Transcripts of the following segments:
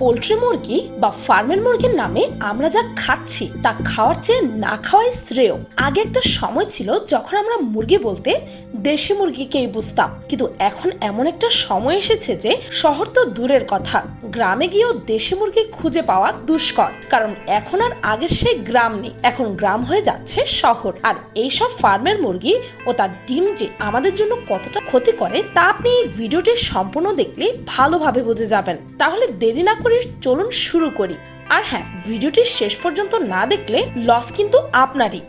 Poultry মুরগি বা ফার্মের মুরগির নামে আমরা যা খাচ্ছি, তা খাওয়ার চেয়ে না খাওয়াই শ্রেয়। আগে একটা সময় ছিল যখন আমরা মুরগি বলতে দেশি মুরগিকেই বুঝতাম। কিন্তু এখন এমন একটা সময় এসেছে যে শহর তো দূরের কথা। গ্রামে গিয়েও দেশি মুরগি খুঁজে পাওয়া দুষ্কর। কারণ এখন আর আগের সেই গ্রাম নেই। এখন গ্রাম হয়ে যাচ্ছে শহর। আর এইসব ফার্মের মুরগি ও তার ডিম যে আমাদের জন্য কতটা ক্ষতি করে, তা আপনি এই ভিডিওটি সম্পূর্ণ দেখলে ভালোভাবে বুঝে যাবেন। তাহলে দেরি না করে চলুন শুরু করি। আর হ্যাঁ ভিডিওটি শেষ পর্যন্ত না দেখলে লস কিন্তু আপনারই।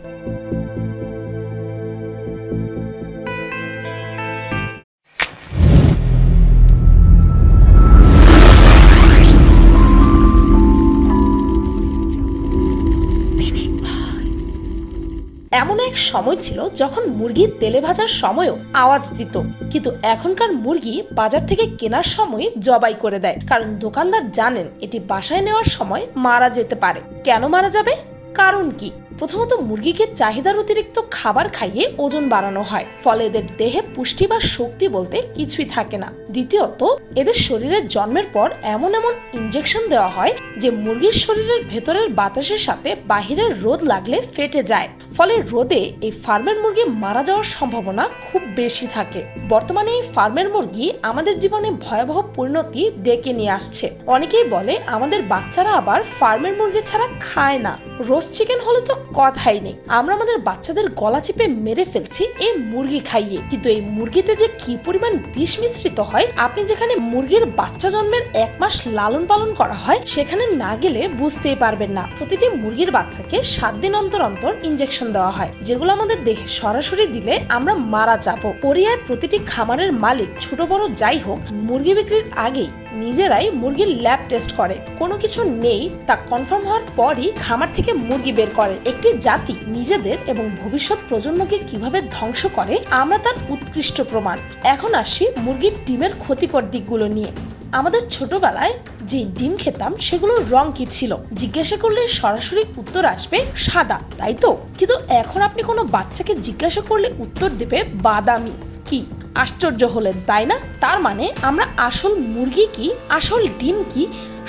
এক সময় ছিল যখন মুরগি তেলে ভাজার সময়ও আওয়াজ দিত। কিন্তু এখনকার মুরগি বাজার থেকে কেনার সময় জবাই করে দেয়। কারণ দোকানদার জানেন এটি বাসায় নেওয়ার সময় মারা যেতে পারে। কেন মারা যাবে? কারণ কি? প্রথমত মুরগিকে চাহিদার অতিরিক্ত খাবার খাইয়ে ওজন বাড়ানো হয়। ফলে এদের দেহে পুষ্টি বা শক্তি বলতে কিছুই থাকে না। দ্বিতীয়ত, এদের শরীরে জন্মের পর এমন এমন ইঞ্জেকশন দেওয়া হয় যে মুরগির শরীরের ভেতরের বাতাসের সাথে বাহিরের রোদ লাগলে ফেটে যায়। ফলে রোদে এই ফার্মের মুরগি মারা যাওয়ার সম্ভাবনা খুব বেশি থাকে। বর্তমানে এই ফার্মের মুরগি আমাদের জীবনে ভয়াবহ পরিণতি ডেকে নিয়ে আসছে। অনেকেই বলে, আমাদের বাচ্চারা আবার ফার্মের মুরগি ছাড়া খায় না। রোস্ট চিকেন হলে তো কথাই নেই। আমরা আমাদের বাচ্চাদের গলা চিপে মেরে ফেলছি এই মুরগি খাইয়ে। কিন্তু এই মুরগিতে যে কি পরিমাণ বিষ মিশ্রিত হয়, আপনি যেখানে মুরগির বাচ্চা জন্মের এক মাস লালন পালন করা হয়, সেখানে না গেলে বুঝতেই পারবেন না। প্রতিটি মুরগির বাচ্চাকে সাত দিন অন্তর অন্তর ইঞ্জেকশন দেওয়া হয়, যেগুলো আমাদের দেহে সরাসরি দিলে আমরা মারা যাব। পরিয়ায় প্রতিটি খামারের মালিক, ছোট বড় যাই হোক, মুরগি বিক্রির আগেই নিজেরাই মুরগির ল্যাব টেস্ট করে। কোনো কিছু নেই, তা কনফার্ম হওয়ার পরই খামার থেকে মুরগি বের করে। একটি জাতি নিজেদের এবং ভবিষ্যৎ প্রজন্মকে কীভাবে ধ্বংস করে, আমরা তার উৎকৃষ্ট প্রমাণ। এখন আসি মুরগির ডিমের ক্ষতিকর দিকগুলো নিয়ে। আমাদের ছোটবেলায় যে ডিম খেতাম, সেগুলোর রং কি ছিল? জিজ্ঞাসা করলে সরাসরি উত্তর আসবে, সাদা, তাই তো? কিন্তু এখন আপনি কোনো বাচ্চাকে জিজ্ঞাসা করলে উত্তর দেবে বাদামি। কি? আশ্চর্য হলেন, তাই না? তার মানে আমরা আসল মুরগি কি, আসল ডিম কি,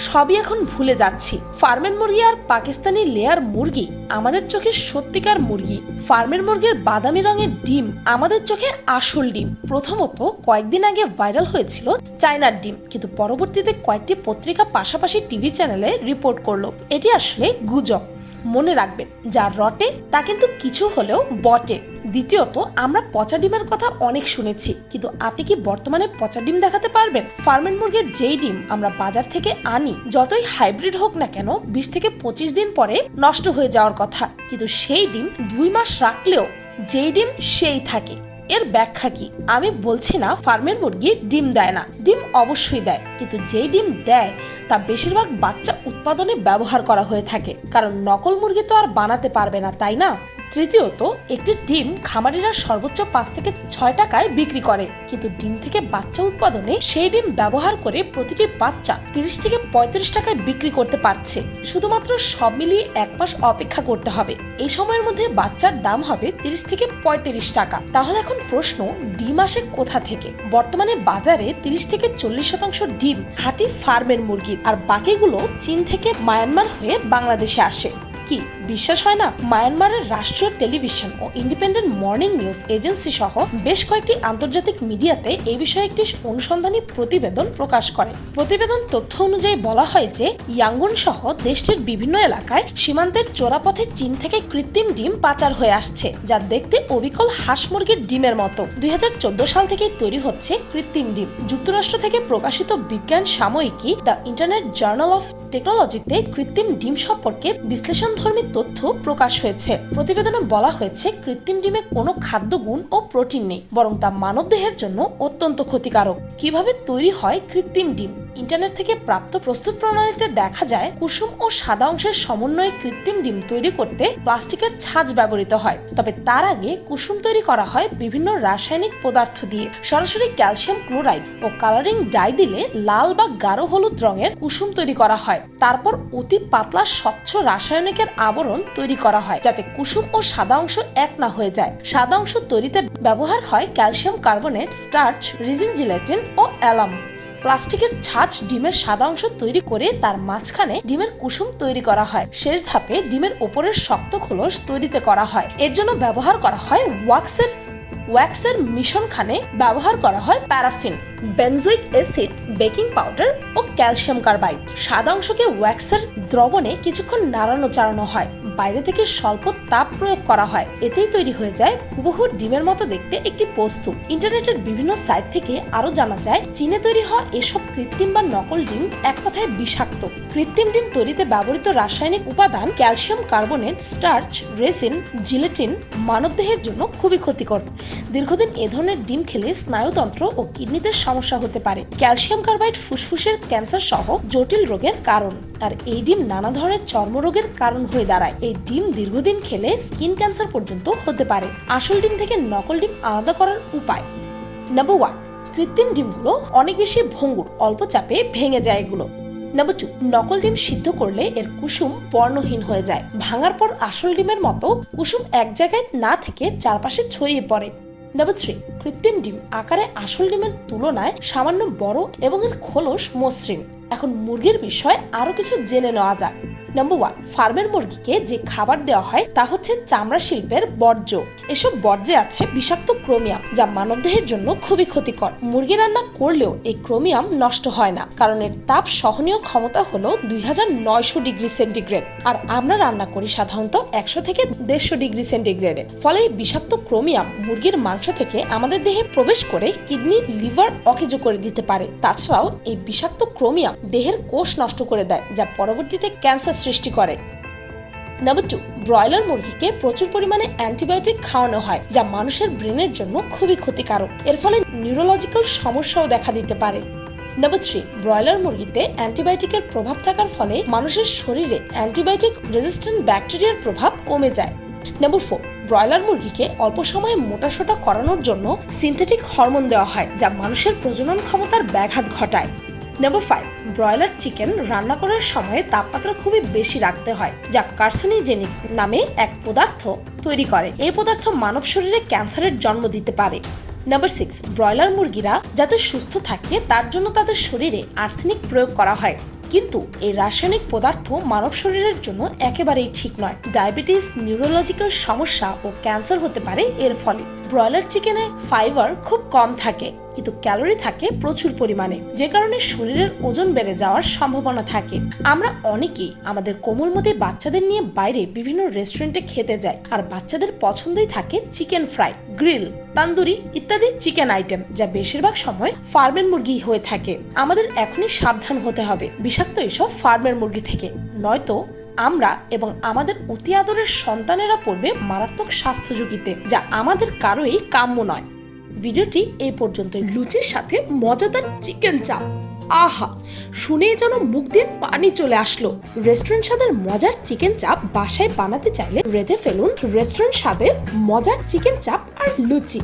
সবই এখন ভুলে যাচ্ছি। ফার্মের মুরগি আর পাকিস্তানি লেয়ার মুরগি আমাদের চোখে সত্যিকার মুরগি। ফার্মের মুরগির বাদামি রঙের ডিম আমাদের চোখে আসল ডিম। প্রথমত কয়েকদিন আগে ভাইরাল হয়েছিল চায়নার ডিম, কিন্তু পরবর্তীতে কয়েকটি পত্রিকা পাশাপাশি টিভি চ্যানেলে রিপোর্ট করল। এটি আসলে গুজব। মনে রাখবেন, যা রটে তা কিন্তু কিছু হলেও বটে। দ্বিতীয়ত, আমরা পচা ডিমের কথা অনেক শুনেছি, কিন্তু আপনি কি বর্তমানে পচা ডিম দেখাতে পারবেন? ফার্মের মুরগির যেই ডিম আমরা বাজার থেকে আনি, যতই হাইব্রিড হোক না কেন, বিশ থেকে পঁচিশ দিন পরে নষ্ট হয়ে যাওয়ার কথা। কিন্তু সেই ডিম দুই মাস রাখলেও যেই ডিম সেই থাকে। এর ব্যাখ্যা কি? আমি বলছি না ফার্মের মুরগি ডিম দেয় না। ডিম অবশ্যই দেয়, কিন্তু যেই ডিম দেয়, তা বেশিরভাগ বাচ্চা উৎপাদনে ব্যবহার করা হয়ে থাকে। কারণ নকল মুরগি তো আর বানাতে পারবে না, তাই না? তৃতীয়ত, একটি ডিম খামারিরা সর্বোচ্চ পাঁচ থেকে ছয় টাকায় বিক্রি করে। কিন্তু ডিম থেকে বাচ্চা উৎপাদনে সেই ডিম ব্যবহার করে প্রতিটি বাচ্চা তিরিশ থেকে পঁয়ত্রিশ টাকায় বিক্রি করতে পারছে। শুধুমাত্র সব মিলিয়ে এক মাস অপেক্ষা করতে হবে। এই সময়ের মধ্যে বাচ্চার দাম হবে তিরিশ থেকে পঁয়ত্রিশ টাকা। তাহলে এখন প্রশ্ন, ডিম আসে কোথা থেকে? বর্তমানে বাজারে তিরিশ থেকে চল্লিশ শতাংশ ডিম খাঁটি ফার্মের মুরগির, আর বাকিগুলো চীন থেকে মায়ানমার হয়ে বাংলাদেশে আসে। কি? বিশ্বাস হয় না? মায়ানমারের রাষ্ট্রীয় টেলিভিশন ও ইন্ডিপেন্ডেন্ট মর্নিং নিউজ এজেন্সি সহ বেশ কয়েকটি আন্তর্জাতিক মিডিয়াতে এই বিষয়ে একটি অনুসন্ধানী প্রতিবেদন প্রকাশ করে। প্রতিবেদন তথ্য অনুযায়ী বলা হয় যে ইয়াঙ্গুন সহ দেশটির বিভিন্ন এলাকায় সীমান্তের চোরাপথে চীন থেকে কৃত্রিম ডিম পাচার হয়ে আসছে, যা দেখতে অবিকল হাঁস মুরগির ডিমের মতো। দুই হাজার চোদ্দ সাল থেকেই তৈরি হচ্ছে কৃত্রিম ডিম। যুক্তরাষ্ট্র থেকে প্রকাশিত বিজ্ঞান সাময়িকী দ্য ইন্টারনেট জার্নাল অফ টেকনোলজিতে কৃত্রিম ডিম সম্পর্কে বিশ্লেষণধর্মী তথ্য প্রকাশ হয়েছে। প্রতিবেদনে বলা হয়েছে, কৃত্রিম ডিমে কোনো খাদ্য গুণ ও প্রোটিন নেই, বরং তা মানবদেহের জন্য অত্যন্ত ক্ষতিকারক। কীভাবে তৈরি হয় কৃত্রিম ডিম? ইন্টারনেট থেকে প্রাপ্ত প্রস্তুত প্রণালীতে দেখা যায়, কুসুম ও সাদা অংশের সমন্বয়ে কৃত্রিম ডিম তৈরি করতে প্লাস্টিকের ছাঁচ ব্যবহৃত হয়। তবে তার আগে কুসুম তৈরি করা হয় বিভিন্ন রাসায়নিক পদার্থ দিয়ে। সরাসরি ক্যালসিয়াম ক্লোরাইড ও কালারিং ডাই দিলে লাল বা গাঢ় হলুদ রঙের কুসুম তৈরি করা হয়। তারপর অতি পাতলা স্বচ্ছ রাসায়নিকের আবরণ তৈরি করা হয়, যাতে কুসুম ও সাদা অংশ এক না হয়ে যায়। সাদা অংশ তৈরিতে ব্যবহার হয় calcium carbonate, starch resin gelatin ও অ্যালাম। প্লাস্টিকের ছাঁচ ডিমের সাদা অংশ তৈরি করে তার মাঝখানে ডিমের কুসুম তৈরি করা হয়। শেষ ধাপে ডিমের ওপরের শক্ত খোলস তৈরিতে করা হয়। এর জন্য ব্যবহার করা হয় ওয়াক্সের ওয়্যাক্সের মিশ্রণখানে ব্যবহার করা হয় paraffin, benzoic acid, baking powder ও ক্যালসিয়াম কার্বাইড। সাদা অংশকে ওয়্যাক্সের দ্রবণে কিছুক্ষণ নাড়ানো চাড়ানো হয়। বাইরে থেকে স্বল্প তাপ প্রয়োগ করা হয়। এতেই তৈরি হয়ে যায় হুবহু ডিমের মতো দেখতে একটি বস্তু। ইন্টারনেটের বিভিন্ন সাইট থেকে আরও জানা যায়, চীনে তৈরি হওয়া এসব কৃত্রিম বা নকল ডিম এক কথায় বিষাক্ত। কৃত্রিম ডিম তৈরিতে ব্যবহৃত রাসায়নিক উপাদান, calcium carbonate, starch, resin, gelatin মানবদেহের জন্য খুবই ক্ষতিকর। দীর্ঘদিন এ ধরনের ডিম খেলে স্নায়ুতন্ত্র ও কিডনিতে সমস্যা হতে পারে। ক্যালসিয়াম কার্বাইড ফুসফুসের ক্যান্সার সহ জটিল রোগের কারণ। আর এই ডিম নানা ধরনের চর্মরোগের কারণ হয়ে দাঁড়ায়। এই ডিম দীর্ঘদিন খেলে স্কিন ক্যান্সার পর্যন্ত হতে পারে। আসল ডিম থেকে নকল ডিম আলাদা করার উপায়। নাম্বার ওয়ান, কৃত্রিম ডিমগুলো অনেক বেশি ভঙ্গুর, অল্প চাপে ভেঙে যায় এগুলো। নাম্বার টু নকল ডিম সিদ্ধ করলে এর কুসুম বর্ণহীন হয়ে যায়। ভাঙার পর আসল ডিমের মতো কুসুম এক জায়গায় না থেকে চারপাশে ছড়িয়ে পড়ে। নাম্বার থ্রি কৃত্রিম ডিম আকারে আসল ডিমের তুলনায় সামান্য বড় এবং এর খোলস মসৃণ। এখন মুরগির বিষয়ে আরও কিছু জেনে নেওয়া যাক। নাম্বার ওয়ান ফার্মের মুরগিকে যে খাবার দেওয়া হয় তা হচ্ছে চামড়া শিল্পের বর্জ্য। এসব বর্জ্যে আছে বিষাক্ত ক্রোমিয়াম, যা মানবদেহের জন্য খুবই ক্ষতিকর। মুরগি রান্না করলেও এই ক্রোমিয়াম নষ্ট হয় না, কারণ এর তাপ সহনীয় ক্ষমতা হলো দুই হাজার নয়শো ডিগ্রি সেন্টিগ্রেড, আর আমরা রান্না করি সাধারণত একশো থেকে দেড়শো ডিগ্রি সেন্টিগ্রেডে। ফলে এই বিষাক্ত ক্রোমিয়াম মুরগির মাংস থেকে আমাদের দেহে প্রবেশ করে কিডনি, লিভার অকেজো করে দিতে পারে। তাছাড়াও এই বিষাক্ত ক্রোমিয়াম দেহের কোষ নষ্ট করে দেয়, যা পরবর্তীতে ক্যান্সার সৃষ্টি করে। নাম্বার টু ব্রয়লার মুরগিকে প্রচুর পরিমাণে অ্যান্টিবায়োটিক খাওয়ানো হয়, যা মানুষের ব্রেনের জন্য খুবই ক্ষতিকারক। এর ফলে নিউরোলজিক্যাল সমস্যাও দেখা দিতে পারে। নাম্বার থ্রি ব্রয়লার মুরগিতে অ্যান্টিবায়োটিকের প্রভাব থাকার ফলে মানুষের শরীরে অ্যান্টিবায়োটিক রেজিস্ট্যান্ট ব্যাকটেরিয়ার প্রভাব কমে যায়। নাম্বার ফোর ব্রয়লার মুরগিকে অল্প সময়ে মোটাসোটা করানোর জন্য সিনথেটিক হরমোন দেওয়া হয়, যা মানুষের প্রজনন ক্ষমতার ব্যাঘাত ঘটায়। নাম্বার ফাইভ ব্রয়লার চিকেন রান্না করার সময় তাপমাত্রা খুবই বেশি রাখতে হয়, যা কার্সোনিজেনিক নামে এক পদার্থ তৈরি করে। এই পদার্থ মানব শরীরে ক্যান্সারের জন্ম দিতে পারে। নাম্বার সিক্স ব্রয়লার মুরগিরা যাতে সুস্থ থাকে, তার জন্য তাদের শরীরে আর্সেনিক প্রয়োগ করা হয়। কিন্তু এই রাসায়নিক পদার্থ মানব শরীরের জন্য একেবারেই ঠিক নয়। ডায়াবেটিস নিউরোলজিক্যাল সমস্যা ও ক্যান্সার হতে পারে এর ফলে। ব্রয়লার চিকেনে ফাইবার খুব কম থাকে, কিন্তু ক্যালোরি থাকে প্রচুর পরিমাণে, যে কারণে শরীরের ওজন বেড়ে যাওয়ার সম্ভাবনা থাকে। আমরা অনেকেই আমাদের কোমলমতি বাচ্চাদের নিয়ে বাইরে বিভিন্ন রেস্টুরেন্টে খেতে যাই, আর বাচ্চাদের পছন্দই থাকে চিকেন ফ্রাই, গ্রিল, তান্দুরি ইত্যাদি চিকেন আইটেম, যা বেশিরভাগ সময় ফার্মের মুরগি হয়ে থাকে। আমাদের এখনই সাবধান হতে হবে, বিষাক্ত এসব ফার্মের মুরগি থেকে, নয়তো আমরা এবং আমাদের অতি আদরের সন্তানেরা পড়বে মারাত্মক স্বাস্থ্য ঝুঁকিতে, যা আমাদের কারোই কাম্য নয়। ভিডিওটি এই পর্যন্ত লুচির সাথে মজাদার চিকেন চাপ। আহা শুনে যেন মুখ দিয়ে পানি চলে আসলো। রেস্টুরেন্ট স্বাদের মজার চিকেন চাপ বাসায় বানাতে চাইলে রেঁধে ফেলুন রেস্টুরেন্ট স্বাদের মজার চিকেন চাপ আর লুচি।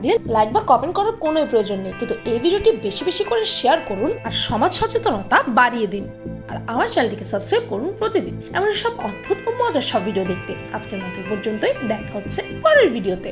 লাগলে লাইক বা কমেন্ট করার কোনো প্রয়োজন নেই। কিন্তু এই ভিডিওটি বেশি বেশি করে শেয়ার করুন আর সমাজ সচেতনতা বাড়িয়ে দিন। আর আমার চ্যানেলটিকে সাবস্ক্রাইব করুন প্রতিদিন। এমন সব অদ্ভুত ও মজার সব ভিডিও দেখতে। আজকের মতো পর্যন্তই। দেখা হচ্ছে পরের ভিডিওতে